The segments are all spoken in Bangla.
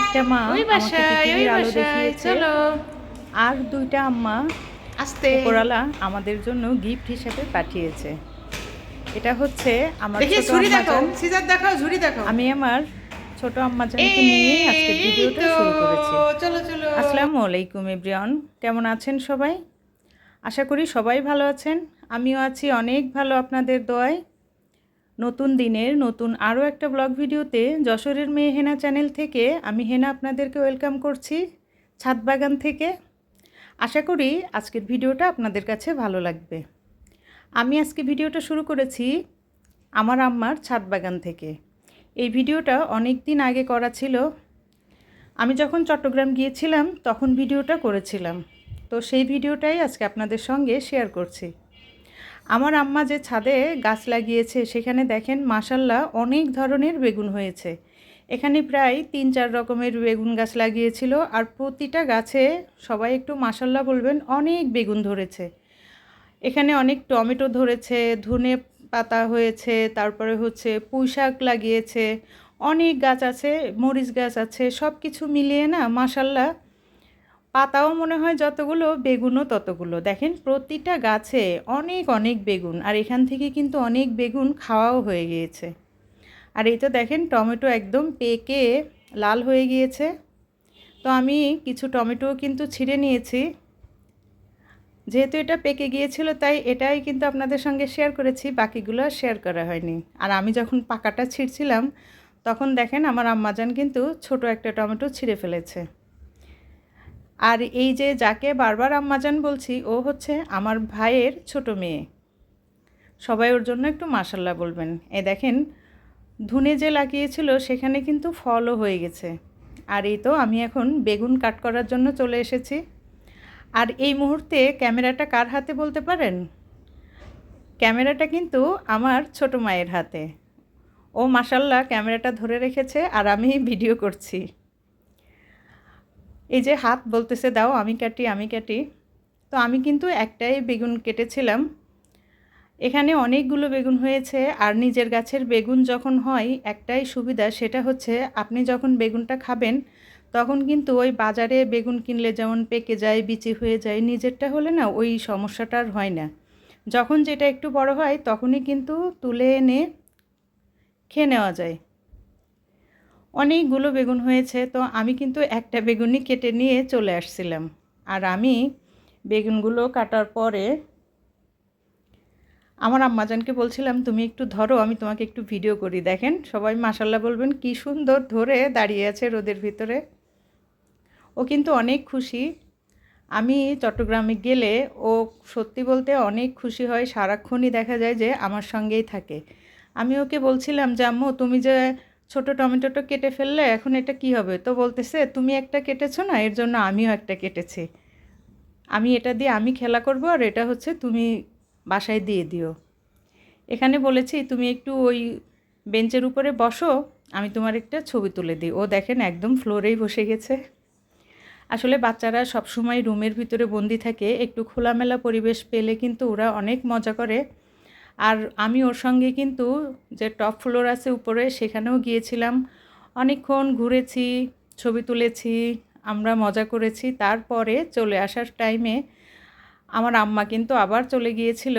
একটা মা ওই বাসায় ওই বাসায় চলো। আর দুইটা আম্মা আস্তে। উপরালা আমাদের জন্য গিফট হিসেবে পাঠিয়েছে। এটা হচ্ছে আমার ছোট দেখো সিজার দেখো ঝুড়ি দেখো আমি আমার ছোট আম্মাজানকে নিয়ে আজকে ভিডিওটা শুরু করেছি। চলো চলো। আসসালামু আলাইকুম এভরিওয়ান। কেমন আছেন সবাই? আশা করি সবাই ভালো আছেন। আমিও আছি অনেক ভালো আপনাদের দোয়ায়। নতুন দিনের নতুন আরও একটা ব্লগ ভিডিওতে যশোরের মেয়ে হেনা চ্যানেল থেকে আমি হেনা আপনাদেরকে ওয়েলকাম করছি ছাদ বাগান থেকে। আশা করি আজকের ভিডিওটা আপনাদের কাছে ভালো লাগবে। আমি আজকে ভিডিওটা শুরু করেছি আমার আম্মার ছাদ বাগান থেকে। এই ভিডিওটা অনেক দিন আগে করা ছিল। আমি যখন চট্টগ্রাম গিয়েছিলাম তখন ভিডিওটা করেছিলাম। তো সেই ভিডিওটাই আজকে আপনাদের সঙ্গে শেয়ার করছি। আমার আম্মা যে ছাদে গাছ লাগিয়েছে, সেখানে দেখেন মাসাল্লাহ অনেক ধরনের বেগুন হয়েছে। এখানে প্রায় তিন চার রকমের বেগুন গাছ লাগিয়েছিল আর প্রতিটা গাছে সবাই একটু মাসাল্লাহ বলবেন অনেক বেগুন ধরেছে। এখানে অনেক টমেটো ধরেছে, ধনে পাতা হয়েছে, তারপরে হচ্ছে পুঁই শাক লাগিয়েছে, অনেক গাছ আছে, মরিচ গাছ আছে সব কিছু মিলিয়ে না মাসাল্লাহ পাতাও মনে হয় যতগুলো, বেগুনও ততগুলো। দেখেন প্রতিটা গাছে অনেক অনেক বেগুন, আর এখান থেকে কিন্তু অনেক বেগুন খাওয়াও হয়ে গিয়েছে। আর এই তো দেখেন টমেটো একদম পেকে লাল হয়ে গিয়েছে। তো আমি কিছু টমেটো কিন্তু ছিঁড়ে নিয়েছি। যেহেতু এটা পেকে গিয়েছিল, তাই এটাই কিন্তু আপনাদের সঙ্গে শেয়ার করেছি, বাকিগুলো আর শেয়ার করা হয়নি। আর আমি যখন পাকাটা ছিঁড়ছিলাম, তখন দেখেন আমার আম্মাজান কিন্তু ছোট একটা টমেটো ছিঁড়ে ফেলেছে। আর এই যে যাকে বারবার আম্মাজান বলছি, ও হচ্ছে আমার ভাইয়ের ছোট মেয়ে। সবাই ওর জন্য একটু মাসাল্লাহ বলবেন। এ দেখেন, ধুনে যে লাগিয়েছিল, সেখানে কিন্তু ফলও হয়ে গেছে। আর এই তো আমি এখন বেগুন কাট করার জন্য চলে এসেছি। আর এই মুহূর্তে ক্যামেরাটা কার হাতে বলতে পারেন? ক্যামেরাটা কিন্তু আমার ছোট মায়ের হাতে। ও মাসাল্লাহ ক্যামেরাটা ধরে রেখেছে আর আমি ভিডিও করছি। এই যে হাত বলতেছে, দাও, আমি কাটি আমি কাটি। তো আমি কিন্তু একটাই বেগুন কেটেছিলাম। এখানে অনেকগুলো বেগুন হয়েছে আর নিজের গাছের বেগুন যখন হয়, একটাই সুবিধা সেটা হচ্ছে আপনি যখন বেগুনটা খাবেন, তখন কিন্তু ওই বাজারে বেগুন কিনলে যেমন পেকে যায়, বিচি হয়ে যায়, নিজেরটা হলে না ওই সমস্যাটা আর হয় না। যখন যেটা একটু বড় হয়, তখনই কিন্তু তুলে এনে খেয়ে নেওয়া যায়। অনেকগুলো বেগুন হয়েছে, তো আমি কিন্তু একটা বেগুনই কেটে নিয়ে চলে আসছিলাম। আর আমি বেগুনগুলো কাটার পরে আমার আম্মাজানকে বলছিলাম, তুমি একটু ধরো, আমি তোমাকে একটু ভিডিও করি। দেখেন, সবাই মাসাল্লাহ বলবেন, কি সুন্দর ধরে দাঁড়িয়ে আছে রোদের ভিতরে। ও কিন্তু অনেক খুশি। আমি চট্টগ্রামে গেলে ও সত্যি বলতে অনেক খুশি হয়, সারাক্ষণই দেখা যায় যে আমার সঙ্গেই থাকে। আমি ওকে বলছিলাম যে, আম্মু, তুমি যে ছোট টমেটোটা কেটে ফেললে এখন এটা কি হবে? তো বলতেছে, তুমি একটা কেটেছো না, এর জন্য আমিও একটা কেটেছি। আমি এটা দিয়ে আমি খেলা করব আর এটা হচ্ছে তুমি বাসায় দিয়ে দিও। এখানে বলেছি, তুমি একটু ওই বেঞ্চের উপরে বসো, আমি তোমার একটা ছবি তুলে দিই। ও দেখেন একদম ফ্লোরেই বসে গেছে। আসলে বাচ্চারা সবসময় রুমের ভিতরে বন্দি থাকে, একটু খোলামেলা পরিবেশ পেলে কিন্তু ওরা অনেক মজা করে। আর আমি ওর সঙ্গে কিন্তু যে টপ ফ্লোর আছে উপরে, সেখানেও গিয়েছিলাম। অনেকক্ষণ ঘুরেছি, ছবি তুলেছি, আমরা মজা করেছি। তারপরে চলে আসার টাইমে আমার আম্মা কিন্তু আবার চলে গিয়েছিল।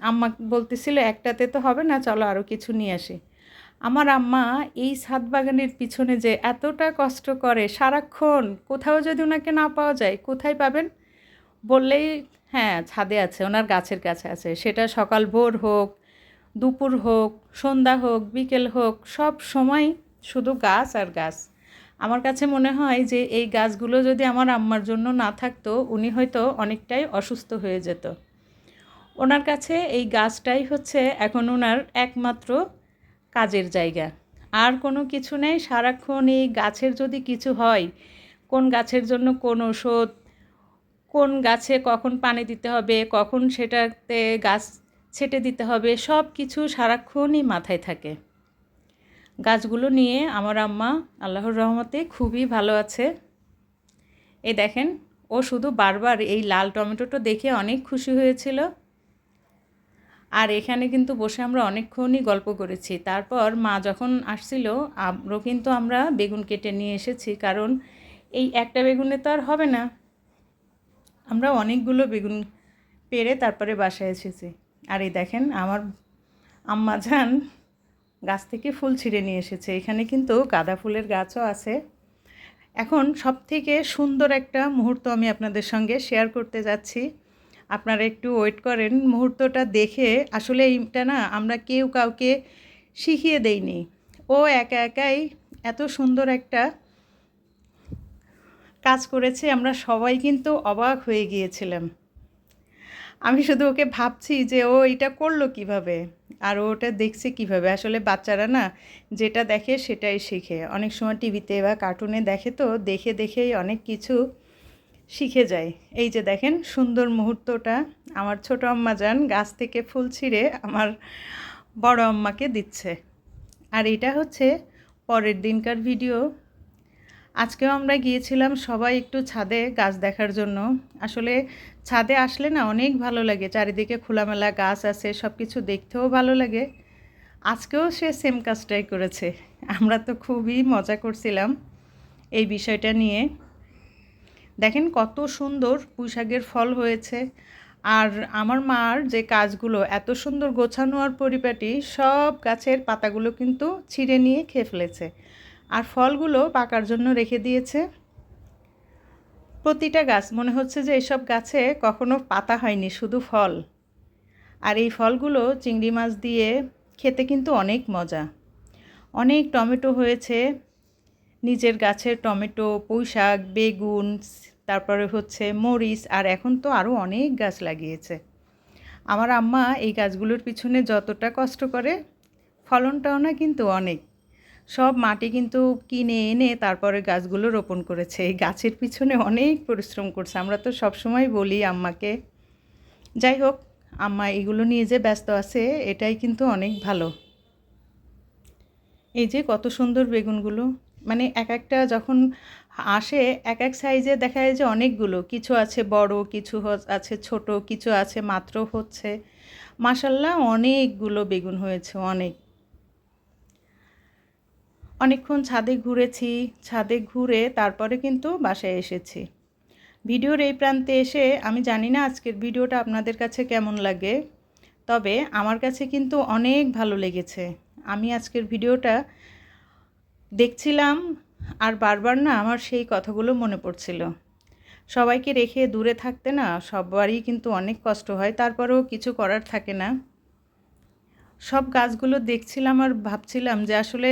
আম্মা বলতেছিল, একটাতে তো হবে না, চলো আরও কিছু নিয়ে আসি। আমার আম্মা এই ছাদ বাগানের পিছনে যে এতটা কষ্ট করে, সারাক্ষণ কোথাও যদি ওনাকে না পাওয়া যায়, কোথায় পাবেন? বললেই হ্যাঁ ছাদে আছে, ওনার গাছের কাছে আছে। সেটা সকাল ভোর হোক, দুপুর হোক, সন্ধ্যা হোক, বিকেল হোক, সব সময় শুধু গাছ আর গাছ। আমার কাছে মনে হয় যে এই গাছগুলো যদি আমার আম্মার জন্য না থাকতো, উনি হয়তো অনেকটাই অসুস্থ হয়ে যেত। ওনার কাছে এই গাছটাই হচ্ছে এখন ওনার একমাত্র কাজের জায়গা। আর কোনো কিছু নেই, সারাক্ষণ এই গাছের যদি কিছু হয়, কোন গাছের জন্য কোন ওষুধ কোন গাছে কখন পানি দিতে হবে, কখন সেটাতে গাছ ছেটে দিতে হবে সব কিছু সারাক্ষণই মাথায় থাকে। গাছগুলো নিয়ে আমার আম্মা আল্লাহর রহমতে খুবই ভালো আছে। এ দেখেন, ও শুধু বারবার এই লাল টমেটোটা দেখে অনেক খুশি হয়েছিল। আর এখানে কিন্তু বসে আমরা অনেকক্ষণই গল্প করেছি। তারপর মা যখন আসছিল আরও কিন্তু আমরা বেগুন কেটে নিয়ে এসেছি। কারণ এই একটা বেগুনে তো আর হবে না। আমরা অনেকগুলো বেগুন পেরে তারপরে বাসায় এসেছি। আর এই দেখেন, আমার আম্মা যান গাছ থেকে ফুল ছিঁড়ে নিয়ে এসেছে। এখানে কিন্তু গাঁদা ফুলের গাছও আছে। এখন সব থেকে সুন্দর একটা মুহূর্ত আমি আপনাদের সঙ্গে শেয়ার করতে যাচ্ছি। আপনারা একটু ওয়েট করেন, মুহূর্তটা দেখে। আসলে এইটা না, আমরা কেউ কাউকে শিখিয়ে দেইনি। ও একা একাই এত সুন্দর একটা কাজ করেছে, আমরা সবাই কিন্তু অবাক হয়ে গিয়েছিলাম। আমি শুধু ওকে ভাবছি যে ও এটা করল কীভাবে, আর ওটা দেখছে কীভাবে। আসলে বাচ্চারা না যেটা দেখে সেটাই শিখে। অনেক সময় টিভিতে বা কার্টুনে দেখে তো দেখে দেখেই অনেক কিছু শিখে যায়। এই যে দেখেন সুন্দর মুহূর্তটা, আমার ছোট আম্মা যান গাছ থেকে ফুল ছিঁড়ে আমার বড় আম্মাকে দিচ্ছে। আর এটা হচ্ছে পরের দিনকার ভিডিও। আজকেও আমরা গিয়েছিলাম সবাই একটু ছাদে গাছ দেখার জন্য। আসলে ছাদে আসলে না অনেক ভালো লাগে, চারিদিকে খোলামেলা গাছ আছে সব কিছু দেখতেও ভালো লাগে। আজকেও সে সেম কাজটাই করেছে। আমরা তো খুবই মজা করছিলাম এই বিষয়টা নিয়ে। দেখেন কত সুন্দর পুঁইশাকের ফল হয়েছে। আর আমার মার যে কাজগুলো, এত সুন্দর গোছানো আর পরিপাটি, সব গাছের পাতাগুলো কিন্তু ছিঁড়ে নিয়ে খেয়ে ফেলেছে। আর ফলগুলো পাকার জন্য রেখে দিয়েছে। প্রতিটা গাছ, মনে হচ্ছে যে এসব গাছে কখনো পাতা হয়নি, শুধু ফল। আর এই ফলগুলো চিংড়ি মাছ দিয়ে খেতে কিন্তু অনেক মজা। অনেক টমেটো হয়েছে, নিজের গাছের টমেটো পুঁই শাক বেগুন, তারপরে হচ্ছে মরিচ, আর এখন তো আরও অনেক গাছ লাগিয়েছে। আমার আম্মা এই গাছগুলোর পিছনে যতটা কষ্ট করে, ফলনটাও না কিন্তু অনেক। সব মাটি কিন্তু কিনে এনে তারপরে গাছগুলো রোপণ করেছে। এই গাছের পিছনে অনেক পরিশ্রম করছে। আমরা তো সবসময় বলি আম্মাকে। যাই হোক, আম্মা এগুলো নিয়ে যে ব্যস্ত আছে, এটাই কিন্তু অনেক ভালো। এই যে কত সুন্দর বেগুনগুলো। মানে এক একটা যখন আসে, এক এক সাইজে দেখা যায় যে অনেকগুলো। কিছু আছে বড়, কিছু আছে ছোট, কিছু আছে মাত্র হচ্ছে। মাসাল্লাহ অনেকগুলো বেগুন হয়েছে, অনেক। অনেকক্ষণ ছাদে ঘুরেছি, ছাদে ঘুরে তারপরে কিন্তু বাসায় এসেছি। ভিডিওর এই প্রান্তে এসে আমি জানি না আজকের ভিডিওটা আপনাদের কাছে কেমন লাগে, তবে আমার কাছে কিন্তু অনেক ভালো লেগেছে। আমি আজকের ভিডিওটা দেখছিলাম আর বারবার না আমার সেই কথাগুলো মনে পড়ছিল। সবাইকে রেখে দূরে থাকতে না সবারই কিন্তু অনেক কষ্ট হয়, তারপরেও কিছু করার থাকে না। সব গাছগুলো দেখছিলাম আর ভাবছিলাম যে আসলে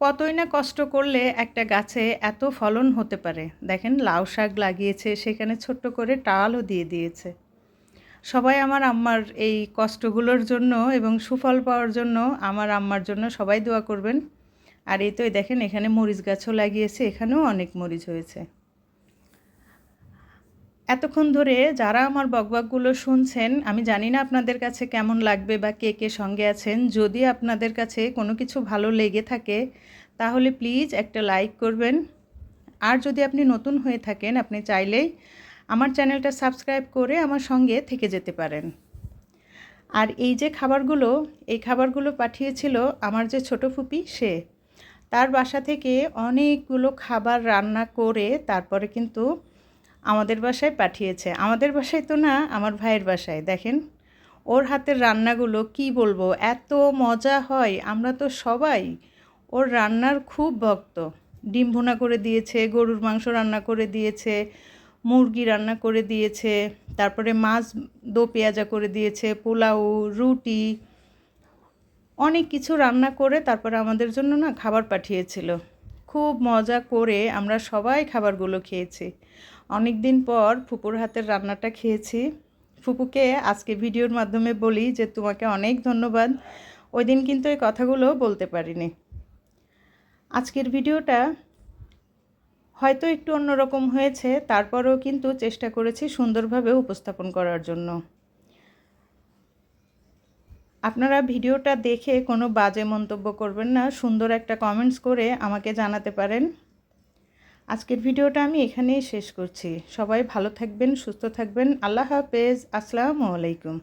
কতই না কষ্ট করলে একটা গাছে এত ফলন হতে পারে। দেখেন, লাউ শাক লাগিয়েছে, সেখানে ছোট্ট করে টালও দিয়ে দিয়েছে। সবাই আমার আম্মার এই কষ্টগুলোর জন্য এবং সুফল পাওয়ার জন্য আমার আম্মার জন্য সবাই দোয়া করবেন। আর এই তো দেখেন, এখানে মরিচ গাছও লাগিয়েছে, এখানেও অনেক মরিচ হয়েছে। এতক্ষণ ধরে যারা আমার বকবকগুলো শুনছেন, আমি জানি না আপনাদের কাছে কেমন লাগবে বা কে কে সঙ্গে আছেন। যদি আপনাদের কাছে কোনো কিছু ভালো লেগে থাকে, তাহলে প্লিজ একটা লাইক করবেন। আর যদি আপনি নতুন হয়ে থাকেন, আপনি চাইলেই আমার চ্যানেলটা সাবস্ক্রাইব করে আমার সঙ্গে থেকে যেতে পারেন। আর এই যে খাবারগুলো, এই খাবারগুলো পাঠিয়েছিল আমার যে ছোট ফুপি, সে, তার বাসা থেকে অনেকগুলো খাবার রান্না করে তারপরে কিন্তু আমাদের বাসায় পাঠিয়েছে। আমাদের বাসায় তো না, আমার ভাইয়ের বাসায়, দেখেন। ওর হাতের রান্নাগুলো কি বলব, এত মজা হয়, আমরা তো সবাই। ওর রান্নার খুব ভক্ত। ডিম ভুনা করে দিয়েছে, গরুর মাংস রান্না করে দিয়েছে, মুরগি রান্না করে দিয়েছে, তারপরে মাছ দো পেঁয়াজা করে দিয়েছে, পোলাও, রুটি, অনেক কিছু রান্না করে তারপরে আমাদের জন্য না খাবার পাঠিয়েছিল। খুব মজা করে আমরা সবাই খাবারগুলো খেয়েছি। অনেক দিন পর ফুপুর হাতের রান্নাটা খেয়েছি। ফুপুকে আজকে ভিডিওর মাধ্যমে বলি যে, তোমাকে অনেক ধন্যবাদ। ওই দিন কিন্তু এই কথাগুলো বলতে পারিনি। আজকের ভিডিওটা হয়তো একটু অন্যরকম হয়েছে, তারপরেও কিন্তু চেষ্টা করেছি সুন্দরভাবে উপস্থাপন করার জন্য। আপনারা ভিডিওটা দেখে কোনো বাজে মন্তব্য করবেন না, সুন্দর একটা কমেন্টস করে আমাকে জানাতে পারেন। আজকের ভিডিওটা আমি এখানেই শেষ করছি। সবাই ভালো থাকবেন, সুস্থ থাকবেন। আল্লাহ হাফেজ। আসসালামু আলাইকুম।